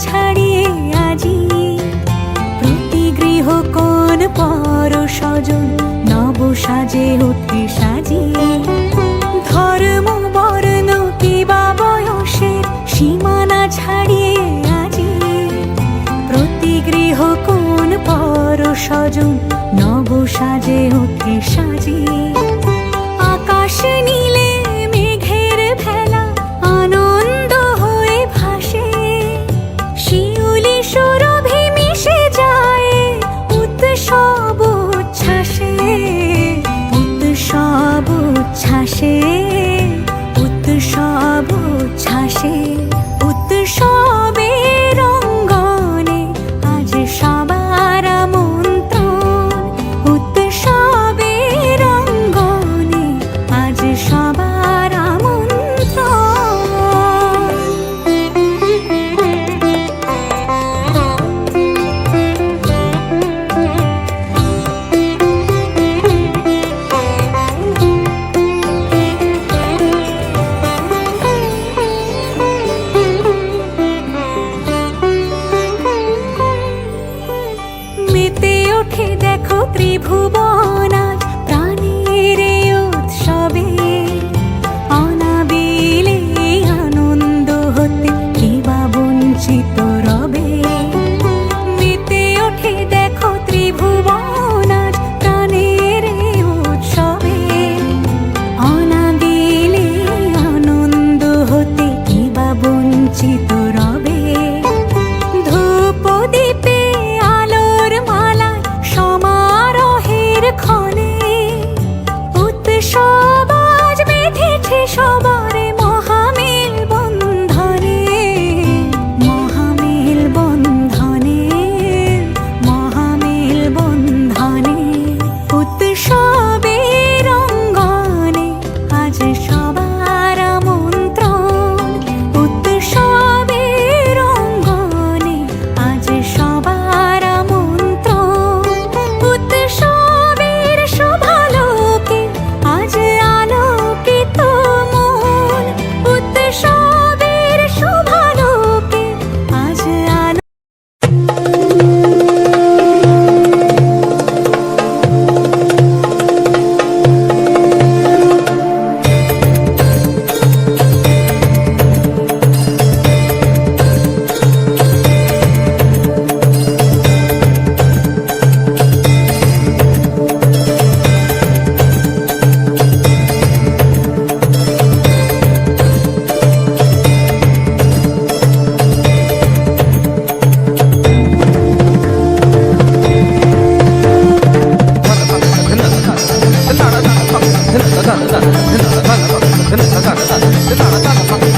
ছাড়িয়ে আজি। প্রতি গৃহ কোন পর নব সাজে ধর্ম, বর্ণ কিবা বয়সের সীমানা ছাড়িয়ে আজি। প্রতি গৃহ কোন পর স্বজন নব সাজে উঠে সাজিয়ে 瀑布。打打打打打打打打